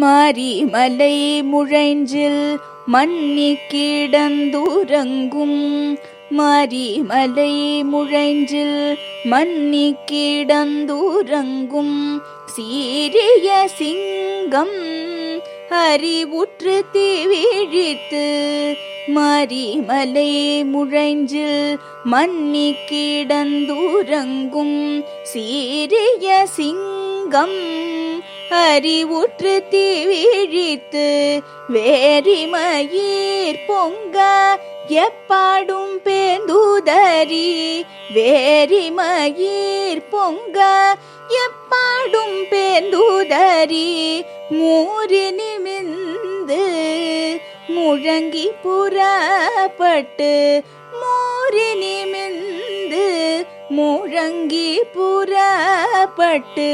மாரிமலை முழைஞ்சில் மன்னி கிடந்துறங்கும். மாரிமலை முழைஞ்சில் மன்னி கிடந்துறங்கும். சீரிய சிங்கம் அறிவுற்று தீவிழித்து. மாரிமலை முழைஞ்சில் மன்னி கிடந்துறங்கும். சீரிய சிங்கம் அறிவுற்று தீவிழித்து வேரிமயிர் பொங்க எப்பாடும் பேந்துதரி வேரிமயிர் பொங்க எப்பாடும் பேந்துதரி மூறி நிமிந்து முழங்கி புறப்பட்டு மூறி நிமிந்து முழங்கி புறப்பட்டு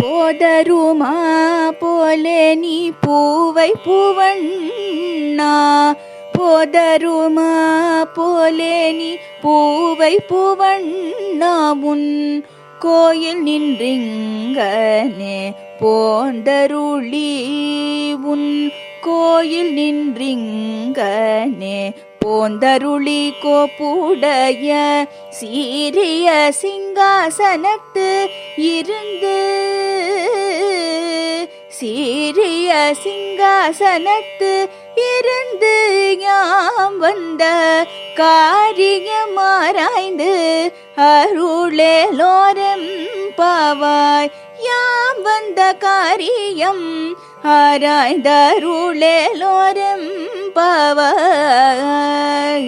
போதருமா போலே நீ பூவை பூவண்ணா போதருமா போலே நீ பூவை பூவண்ணா உன் கோயில் நின்றிங்கனே போந்தருளி உன் கோயில் நின்றிங்கனே போந்தருளி கோப்புடைய சீரிய சிங்காசனத்து இருந்து சீரிய சிங்காசனத்து இருந்து யாம் வந்த காரியமாராய்ந்து அருளேலோரம் பாவாய். யாம் வந்த காரியம் ஆராய்ந்தருளேலோரம் பாவாய்.